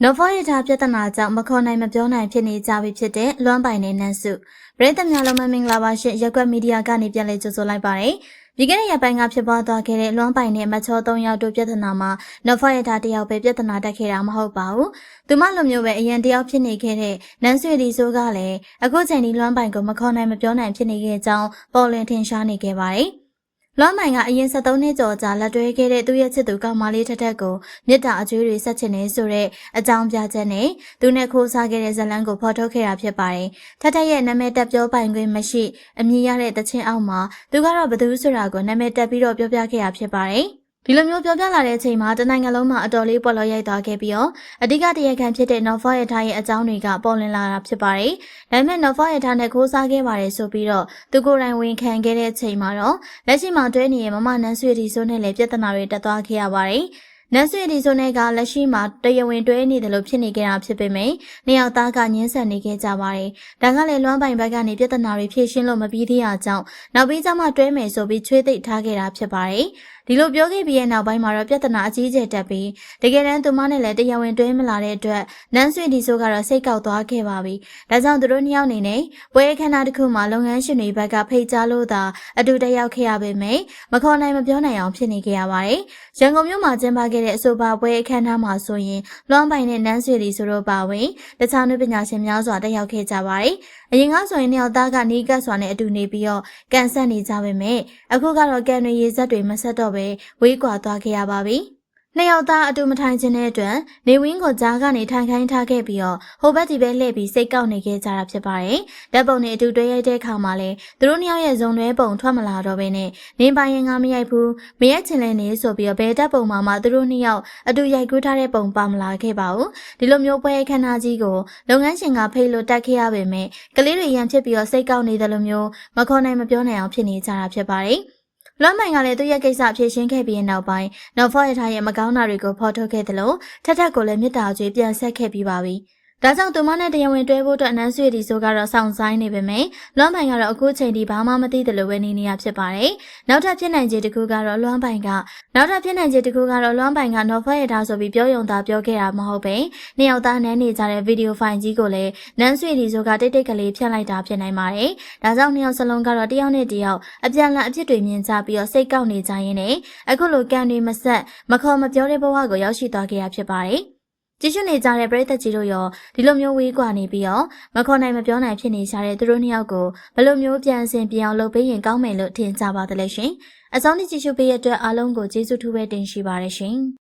နော်ဖောရထားပြဿနာကြောင့်မခေါ်နိုင်မပြောနိုင်ဖြစ်နေကြပြီဖြစ်တဲ့လွမ်းပိုင်နဲ့နန်းစုပရိသတ်များလုံးမင်္ဂလာပါရှင်ရက်ွက်မီဒီယာကနေပြန်လည်ကြိုဆိုလိုက်ပါတယ်ဒီကနေ့ရက်ပိုင်းကဖြစ်ပွားသွားခဲ့တဲ့လွမ်းပိုင်နဲ့မချော၃ယောက်တို့ပြဿနာမှာနော်ဖောရထားတယောက်ပဲပြဿနာတက်ခဲ့တာမဟုတ်ပါဘူးသူမလိုမျိုးပဲအရင်တယောက်ဖြစ်နေခဲ့တဲ့နန်းဆွေဒီဆိုကလည်းအခုချိန်ဒီလွမ်းပိုင်ကိုမခေါ်နိုင်မပြောနိုင်ဖြစ်နေခဲ့ကြောင်းပေါ်လင်ထင်ရှားနေခဲ့ပါတယ် လွမ်းမိုင်ကအရင်73နှစ်ကျော်ကြာလက်တွဲခဲ့တဲ့သူ့ရဲ့ချစ်သူကောင်မလေးထက်ထက်ကိုမြစ်တာအကျွေးတွေဆက်ချင်နေဆိုတဲ့အကြောင်းပြချက်နဲ့သူနဲ့ခိုးစားခဲ့တဲ့ဇလန်းကိုဖော်ထုတ်ခဲ့တာဖြစ်ပါတယ်။ထက်ထက်ရဲ့နာမည်တက်ပြောပိုင်ခွင့်မရှိအမည်ရတဲ့တခြင်းအောက်မှာသူကတော့ဘသူဆိုတာကိုနာမည်တက်ပြီးတော့ပြောပြခဲ့တာဖြစ်ပါတယ်။ ဒီလိုမျိုးပြောပြလာတဲ့အချိန်မှာတနိုင်ငံလုံးမှာအတော်လေးပေါ်လောရိုက်သွားခဲ့ပြီးတော့အဓိကတရားခံဖြစ်တဲ့ Nova ရထားရဲ့အကြောင်းတွေကပေါ်လွင်လာတာဖြစ်ပါတယ်။ဒါပေမဲ့ Nova ရထားနဲ့ခိုးစားခဲ့ပါတယ်ဆိုပြီးတော့သူကိုယ်တိုင်ဝန်ခံခဲ့တဲ့အချိန်မှာတော့လက်ရှိမှာတွဲနေတဲ့မမနန်းဆွေဒီဆိုနဲ့လည်းပြဿနာတွေတက်သွားခဲ့ရပါတယ်။ နန်းဆွေဒီဆိုနဲ့ကလက်ရှိမှာတရားဝင်တွဲနေတယ်လို့ဖြစ်နေကြတာဖြစ်ပေမယ့်နှစ်ယောက်သားကညှင်းဆန်နေခဲ့ကြပါတယ်။ဒါကလည်းလွမ်းပိုင်ဘက်ကနေပြဿနာတွေဖြေရှင်းလို့မပြီးသေးတာကြောင့်နောက်ပြီးကျမှတွဲမယ်ဆိုပြီးချွေးသိပ်ထားခဲ့တာဖြစ်ပါတယ်။ဒီလိုပြောခဲ့ပြီးရဲ့နောက်ပိုင်းမှာတော့ပြဿနာအကြီးအကျယ်တက်ပြီးတကယ်တမ်းသူမနဲ့လည်းတရားဝင်တွဲမလာတဲ့အတွက်နန်းဆွေဒီဆိုကတော့စိတ်ကောက်သွားခဲ့ပါပြီ။ဒါကြောင့်သူတို့နှစ်ယောက်အနေနဲ့ပွဲအခမ်းအနားတစ်ခုမှာလုပ်ငန်းရှင်တွေဘက်ကဖိတ်ကြားလို့သာအတူတက်ရောက်ခဲ့ရပေမယ့်မခေါ်နိုင်မပြောနိုင်အောင်ဖြစ်နေခဲ့ရပါတယ်။ရန်ကုန်မြို့မှာကျင်းပခဲ့တဲ့အဆိုပါပွဲအခမ်းအနားမှာဆိုရင်လွမ်းပိုင်နဲ့နန်းဆွေဒီဆိုတို့ပါဝင်တခြားနုပညာရှင်များစွာတက်ရောက်ခဲ့ကြပါတယ်။အရင်ကဆိုရင်နှစ်ယောက်သားကနီးကပ်စွာနဲ့အတူနေပြီးတော့ကန်ဆက်နေကြပေမယ့်အခုကတော့ကန်တွေရေစက်တွေမဆက်တော့ပဲဝေးကွာသွားခဲ့ရပါပြီ။ နှစ်ယောက်သားအတူမထိုင်ခြင်းတဲ့အတွက်နေဝင်းကိုကြားကနေထိုင်ခိုင်းထားခဲ့ပြီးတော့ဟိုဘက်ဒီဘက်လှည့်ပြီးစိတ်ကောက်နေခဲ့ကြတာဖြစ်ပါတယ်။ဓာတ်ပုံနဲ့အတူတွဲရိုက်တဲ့အခါမှာလည်းသူတို့နှစ်ယောက်ရဲ့ဇုံတွဲပုံထွက်မလာတော့ဘဲနဲ့နေပိုင်ရင်ငါမရိုက်ဘူးမရိုက်ချင်လဲနေဆိုပြီးတော့ဘယ်ဓာတ်ပုံမှာမှသူတို့နှစ်ယောက်အတူရိုက်ကူးထားတဲ့ပုံပါမလာခဲ့ပါဘူး။ဒီလိုမျိုးပွဲခမ်းနားကြီးကိုလုပ်ငန်းရှင်ကဖိတ်လို့တက်ခဲ့ရပေမဲ့ကလေးတွေရန်ဖြစ်ပြီးတော့စိတ်ကောက်နေတယ်လို့မျိုးမခေါ်နိုင်မပြောနိုင်အောင်ဖြစ်နေကြတာဖြစ်ပါတယ်။ လွမ်းမိုင်ကလည်းသူ့ရဲ့ကိစ္စဖြေရှင်းခဲ့ပြီးနောက်ပိုင်းနော်ဖော့ရထားရဲ့မကောင်းတာတွေကိုဖော်ထုတ်ခဲ့သလိုထက်ထက်ကိုလည်းမြစ်တာကျွေးပြန်ဆက်ခဲ့ပြီးပါပြီ။ ဒါကြောင့်သူမနဲ့တရားဝင်တွဲဖို့အတွက်အနန်းဆွေဒီဆိုကတော့စောင့်ဆိုင်နေပေမယ့်လွမ်းပိုင်ကတော့အခုချိန်ထိဘာမှမသိတယ်လို့ပဲနေနေရဖြစ်ပါတယ်။နောက်ထပ်ဖြစ်နိုင်ခြေတစ်ခုကတော့လွမ်းပိုင်ကနောက်ထပ်ဖြစ်နိုင်ခြေတစ်ခုကတော့လွမ်းပိုင်ကနော်ဖော့ရထားဆိုပြီးပြောယုံသားပြောခဲ့တာမဟုတ်ပဲ။နှစ်ယောက်သားနန်းနေကြတဲ့ဗီဒီယိုဖိုင်ကြီးကိုလည်းနန်းဆွေဒီဆိုကတိတ်တိတ်ကလေးဖြတ်လိုက်တာဖြစ်နိုင်ပါတယ်။ဒါကြောင့်နှစ်ယောက်စလုံးကတော့တယောက်နဲ့တယောက်အပြန်အလှန်အဖြစ်တွေမြင်ကြပြီးတော့စိတ်ကောက်နေကြရင်းနဲ့အခုလိုကံတွေမဆက်မခေါ်မပြောတဲ့ဘဝကိုရောက်ရှိသွားခဲ့ရဖြစ်ပါတယ်။ ကြည့်ရှုနေကြတဲ့ပရိသတ်ကြီးတို့ရောဒီလိုမျိုးဝေးကွာနေပြီးတော့မခေါ်နိုင်မပြောနိုင်ဖြစ်နေကြတဲ့သူတို့နှစ်ယောက်ကိုဘယ်လိုမျိုးပြန်ဆင်ပြအောင်လုပ်ပေးရင်ကောင်းမယ်လို့ထင်ကြပါသလဲရှင်။အစောင်းကြည့်ရှုပေးရတဲ့အတွက်အားလုံးကိုကျေးဇူးထူးပဲတင်ရှိပါတယ်ရှင်။